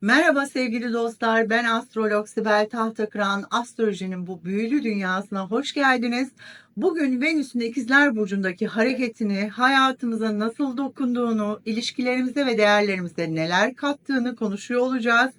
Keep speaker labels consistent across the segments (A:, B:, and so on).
A: Merhaba sevgili dostlar, ben astrolog Sibel Tahtakıran. Astrolojinin bu büyülü dünyasına hoş geldiniz. Bugün Venüs'ün ikizler burcundaki hareketini, hayatımıza nasıl dokunduğunu, ilişkilerimize ve değerlerimize neler kattığını konuşuyor olacağız.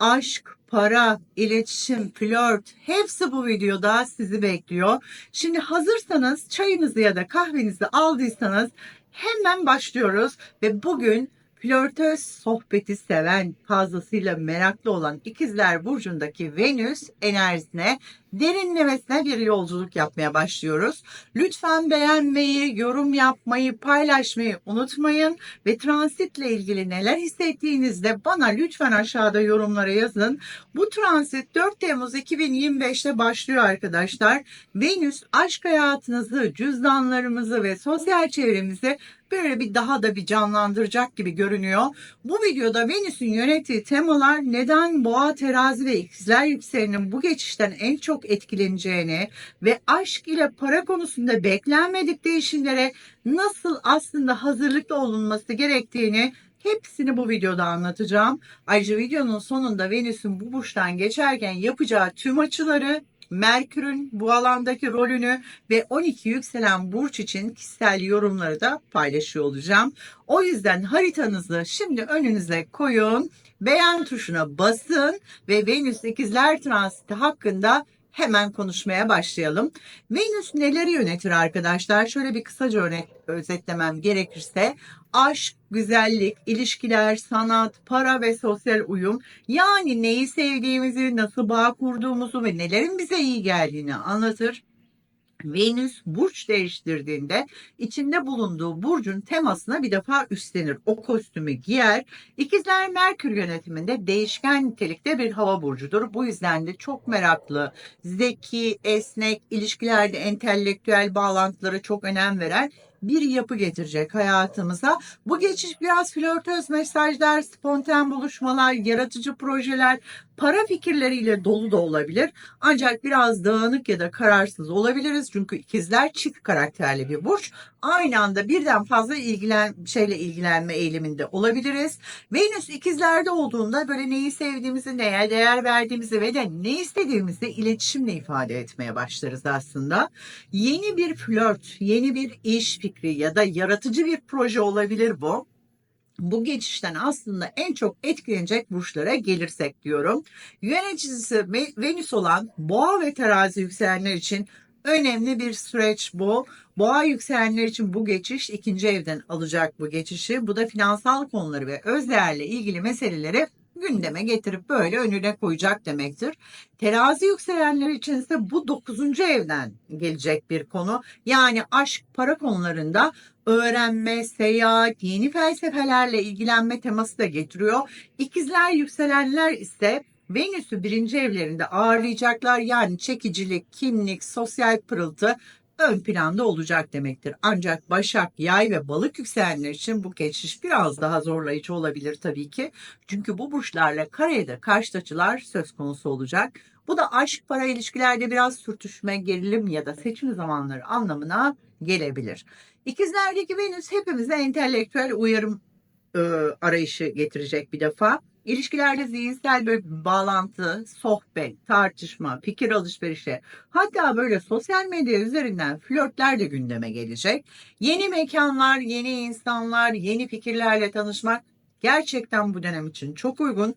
A: Aşk, para, iletişim, flört hepsi bu videoda sizi bekliyor. Şimdi hazırsanız çayınızı ya da kahvenizi aldıysanız hemen başlıyoruz ve bugün flörtöz sohbeti seven, fazlasıyla meraklı olan ikizler burcundaki Venüs enerjisine derinlemesine bir yolculuk yapmaya başlıyoruz. Lütfen beğenmeyi, yorum yapmayı, paylaşmayı unutmayın ve transitle ilgili neler hissettiğinizde bana lütfen aşağıda yorumlara yazın. Bu transit 4 Temmuz 2025'te başlıyor arkadaşlar. Venüs aşk hayatınızı, cüzdanlarımızı ve sosyal çevremizi böyle bir daha da bir canlandıracak gibi görünüyor. Bu videoda Venüs'ün yönettiği temalar neden boğa, terazi ve ikizler yükselinin bu geçişten en çok etkileneceğini ve aşk ile para konusunda beklenmedik değişimlere nasıl aslında hazırlıklı olunması gerektiğini hepsini bu videoda anlatacağım. Ayrıca videonun sonunda Venüs'ün bu burçtan geçerken yapacağı tüm açıları Merkür'ün bu alandaki rolünü ve 12 yükselen burç için kişisel yorumları da paylaşıyor olacağım. O yüzden haritanızı şimdi önünüze koyun, beğen tuşuna basın ve Venüs ikizler transiti hakkında hemen konuşmaya başlayalım. Venüs neleri yönetir arkadaşlar? Şöyle bir kısaca örnek özetlemem gerekirse aşk, güzellik, ilişkiler, sanat, para ve sosyal uyum yani neyi sevdiğimizi, nasıl bağ kurduğumuzu ve nelerin bize iyi geldiğini anlatır. Venüs burç değiştirdiğinde içinde bulunduğu burcun temasına bir defa üstlenir. O kostümü giyer. İkizler Merkür yönetiminde değişken nitelikte bir hava burcudur. Bu yüzden de çok meraklı, zeki, esnek, ilişkilerde entelektüel bağlantılara çok önem veren bir yapı getirecek hayatımıza. Bu geçiş biraz flörtöz mesajlar, spontan buluşmalar, yaratıcı projeler, para fikirleriyle dolu da olabilir. Ancak biraz dağınık ya da kararsız olabiliriz. Çünkü ikizler çift karakterli bir burç. Aynı anda birden fazla ilgilen şeyle ilgilenme eğiliminde olabiliriz. Venüs ikizlerde olduğunda böyle neyi sevdiğimizi, neye değer verdiğimizi ve de ne istediğimizi iletişimle ifade etmeye başlarız aslında. Yeni bir flört, yeni bir iş fikri ya da yaratıcı bir proje olabilir bu bu geçişten aslında en çok etkilenecek burçlara gelirsek diyorum. Yöneticisi Venüs olan boğa ve terazi yükselenler için önemli bir süreç bu. Boğa yükselenler için bu geçiş ikinci evden alacak bu geçişi. Bu da finansal konuları ve öz değerle ilgili meseleleri gündeme getirip böyle önüne koyacak demektir. Terazi yükselenler için ise bu dokuzuncu evden gelecek bir konu. Yani aşk, para konularında öğrenme, seyahat, yeni felsefelerle ilgilenme teması da getiriyor. İkizler yükselenler ise Venüs'ü birinci evlerinde ağırlayacaklar. Yani çekicilik, kimlik, sosyal pırıltı ön planda olacak demektir. Ancak Başak, Yay ve Balık yükselenler için bu geçiş biraz daha zorlayıcı olabilir tabii ki. Çünkü bu burçlarla karede karşıt açılar söz konusu olacak. Bu da aşk para ilişkilerde biraz sürtüşme, gerilim ya da seçim zamanları anlamına gelebilir. İkizlerdeki Venüs hepimize entelektüel uyarım e, arayışı getirecek bir defa. İlişkilerde zihinsel bir bağlantı, sohbet, tartışma, fikir alışverişi hatta böyle sosyal medya üzerinden flörtler de gündeme gelecek. Yeni mekanlar, yeni insanlar, yeni fikirlerle tanışmak gerçekten bu dönem için çok uygun.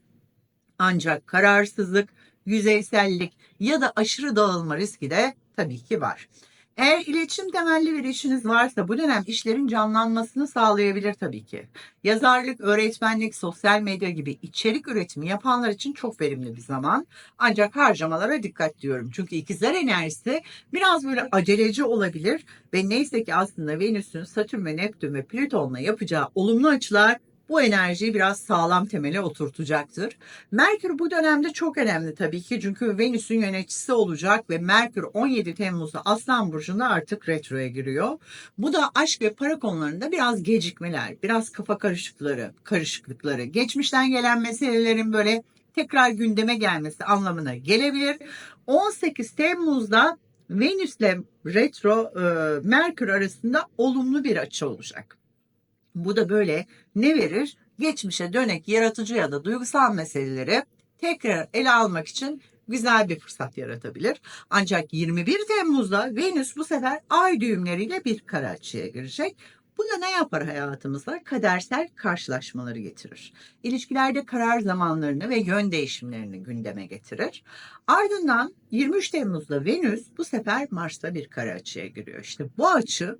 A: Ancak kararsızlık, yüzeysellik ya da aşırı dağılma riski de tabii ki var. Eğer iletişim temelli bir işiniz varsa bu dönem işlerin canlanmasını sağlayabilir tabii ki. Yazarlık, öğretmenlik, sosyal medya gibi içerik üretimi yapanlar için çok verimli bir zaman. Ancak harcamalara dikkat diyorum. Çünkü ikizler enerjisi biraz böyle aceleci olabilir ve neyse ki aslında Venüs'ün Satürn ve Neptün ve Plüton'la yapacağı olumlu açılar bu enerjiyi biraz sağlam temele oturtacaktır. Merkür bu dönemde çok önemli tabii ki çünkü Venüs'ün yöneticisi olacak ve Merkür 17 Temmuz'da Aslan Burcu'nda artık retroya giriyor. Bu da aşk ve para konularında biraz gecikmeler, biraz kafa karışıkları, karışıklıkları, geçmişten gelen meselelerin böyle tekrar gündeme gelmesi anlamına gelebilir. 18 Temmuz'da Venüs'le retro e, Merkür arasında olumlu bir açı olacak. Bu da böyle ne verir? geçmişe dönek yaratıcı ya da duygusal meseleleri tekrar ele almak için güzel bir fırsat yaratabilir. Ancak 21 Temmuz'da Venüs bu sefer ay düğümleriyle bir kare açıya girecek. Bu da ne yapar hayatımıza? Kadersel karşılaşmaları getirir. İlişkilerde karar zamanlarını ve yön değişimlerini gündeme getirir. Ardından 23 Temmuz'da Venüs bu sefer Mars'ta bir kare açıya giriyor. İşte bu açı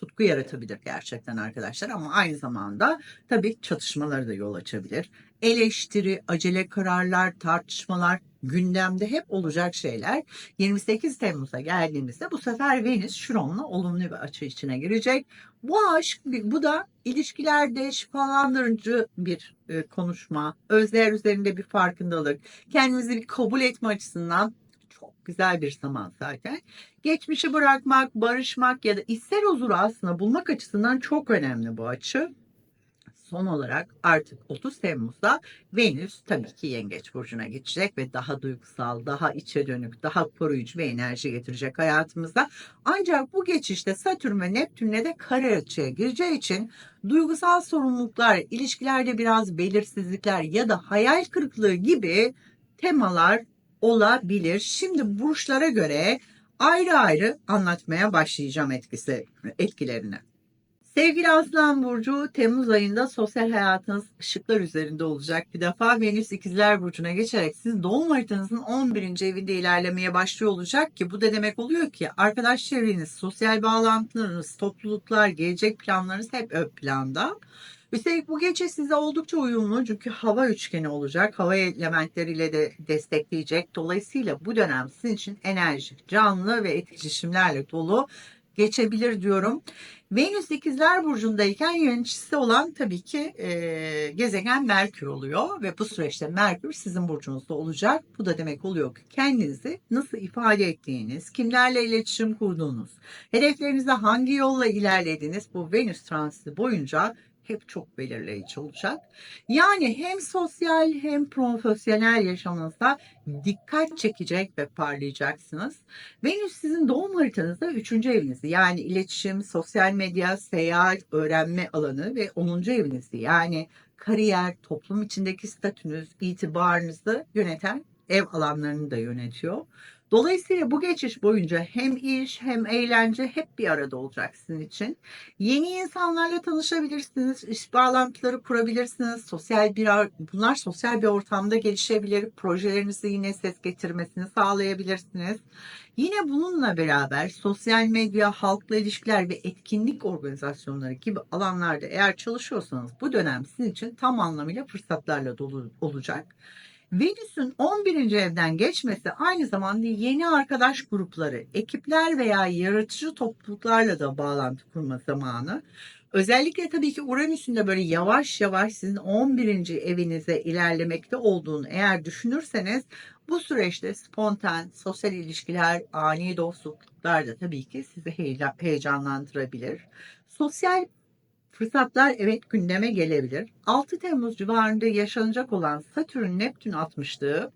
A: tutku yaratabilir gerçekten arkadaşlar ama aynı zamanda tabii çatışmaları da yol açabilir. Eleştiri, acele kararlar, tartışmalar gündemde hep olacak şeyler. 28 Temmuz'a geldiğimizde bu sefer Venüs Şiron'la olumlu bir açı içine girecek. Bu aşk, bu da ilişkilerde şifalandırıcı bir e, konuşma, özler üzerinde bir farkındalık, kendimizi bir kabul etme açısından çok güzel bir zaman zaten. Geçmişi bırakmak, barışmak ya da içsel huzuru aslında bulmak açısından çok önemli bu açı. Son olarak artık 30 Temmuz'da Venüs tabii ki Yengeç Burcu'na geçecek ve daha duygusal, daha içe dönük, daha koruyucu bir enerji getirecek hayatımıza. Ancak bu geçişte Satürn ve Neptün'le de kare açıya gireceği için duygusal sorumluluklar, ilişkilerde biraz belirsizlikler ya da hayal kırıklığı gibi temalar olabilir. Şimdi burçlara göre ayrı ayrı anlatmaya başlayacağım etkisi etkilerini. Sevgili Aslan Burcu, Temmuz ayında sosyal hayatınız ışıklar üzerinde olacak. Bir defa Venüs İkizler Burcu'na geçerek siz doğum haritanızın 11. evinde ilerlemeye başlıyor olacak ki bu da demek oluyor ki arkadaş çevreniz, sosyal bağlantılarınız, topluluklar, gelecek planlarınız hep ön planda. Üstelik bu gece size oldukça uyumlu çünkü hava üçgeni olacak. Hava elementleriyle de destekleyecek. Dolayısıyla bu dönem sizin için enerjik, canlı ve etkileşimlerle dolu geçebilir diyorum. Venüs ikizler burcundayken yöneticisi olan tabii ki e, gezegen Merkür oluyor ve bu süreçte Merkür sizin burcunuzda olacak. Bu da demek oluyor ki kendinizi nasıl ifade ettiğiniz, kimlerle iletişim kurduğunuz, hedeflerinize hangi yolla ilerlediğiniz bu Venüs transiti boyunca hep çok belirleyici olacak. Yani hem sosyal hem profesyonel yaşamınızda dikkat çekecek ve parlayacaksınız. Venüs sizin doğum haritanızda 3. evinizde yani iletişim, sosyal medya, seyahat, öğrenme alanı ve 10. evinizde yani kariyer, toplum içindeki statünüz, itibarınızı yöneten ev alanlarını da yönetiyor. Dolayısıyla bu geçiş boyunca hem iş hem eğlence hep bir arada olacak sizin için. Yeni insanlarla tanışabilirsiniz, iş bağlantıları kurabilirsiniz. Sosyal bir bunlar sosyal bir ortamda gelişebilir. Projelerinizi yine ses getirmesini sağlayabilirsiniz. Yine bununla beraber sosyal medya, halkla ilişkiler ve etkinlik organizasyonları gibi alanlarda eğer çalışıyorsanız bu dönem sizin için tam anlamıyla fırsatlarla dolu olacak. Venüs'ün 11. evden geçmesi aynı zamanda yeni arkadaş grupları, ekipler veya yaratıcı topluluklarla da bağlantı kurma zamanı. Özellikle tabii ki Uranüs'ün de böyle yavaş yavaş sizin 11. evinize ilerlemekte olduğunu eğer düşünürseniz bu süreçte spontan, sosyal ilişkiler, ani dostluklar da tabii ki sizi heyecanlandırabilir. Sosyal Fırsatlar evet gündeme gelebilir. 6 Temmuz civarında yaşanacak olan Satürn-Neptün atmışlığı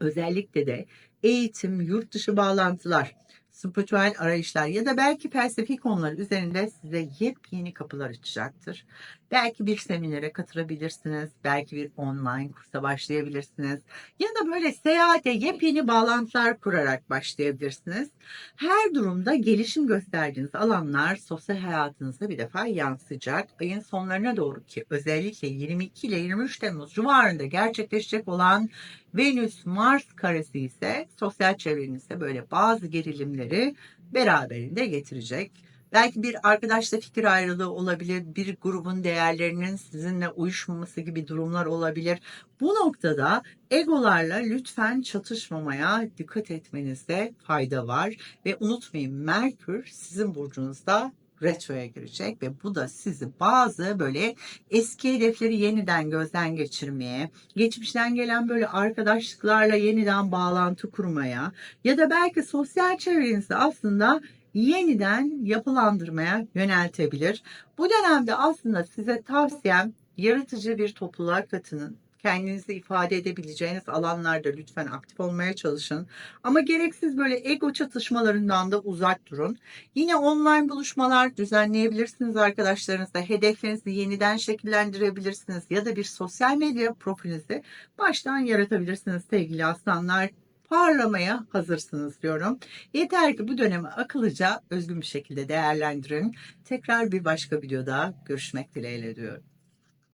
A: özellikle de eğitim, yurt dışı bağlantılar, spiritüel arayışlar ya da belki felsefi konular üzerinde size yepyeni kapılar açacaktır. Belki bir seminere katılabilirsiniz, belki bir online kursa başlayabilirsiniz ya da böyle seyahate yepyeni bağlantılar kurarak başlayabilirsiniz. Her durumda gelişim gösterdiğiniz alanlar sosyal hayatınızda bir defa yansıyacak. Ayın sonlarına doğru ki özellikle 22 ile 23 Temmuz civarında gerçekleşecek olan Venüs Mars karesi ise sosyal çevrenizde böyle bazı gerilimleri beraberinde getirecek. Belki bir arkadaşla fikir ayrılığı olabilir, bir grubun değerlerinin sizinle uyuşmaması gibi durumlar olabilir. Bu noktada egolarla lütfen çatışmamaya dikkat etmenizde fayda var. Ve unutmayın Merkür sizin burcunuzda retroya girecek ve bu da sizi bazı böyle eski hedefleri yeniden gözden geçirmeye, geçmişten gelen böyle arkadaşlıklarla yeniden bağlantı kurmaya ya da belki sosyal çevrenizde aslında yeniden yapılandırmaya yöneltebilir. Bu dönemde aslında size tavsiyem yaratıcı bir topluluğa katının kendinizi ifade edebileceğiniz alanlarda lütfen aktif olmaya çalışın. Ama gereksiz böyle ego çatışmalarından da uzak durun. Yine online buluşmalar düzenleyebilirsiniz arkadaşlarınızla. Hedeflerinizi yeniden şekillendirebilirsiniz ya da bir sosyal medya profilinizi baştan yaratabilirsiniz sevgili aslanlar. Parlamaya hazırsınız diyorum. Yeter ki bu dönemi akıllıca, özgün bir şekilde değerlendirin. Tekrar bir başka videoda görüşmek dileğiyle diyorum.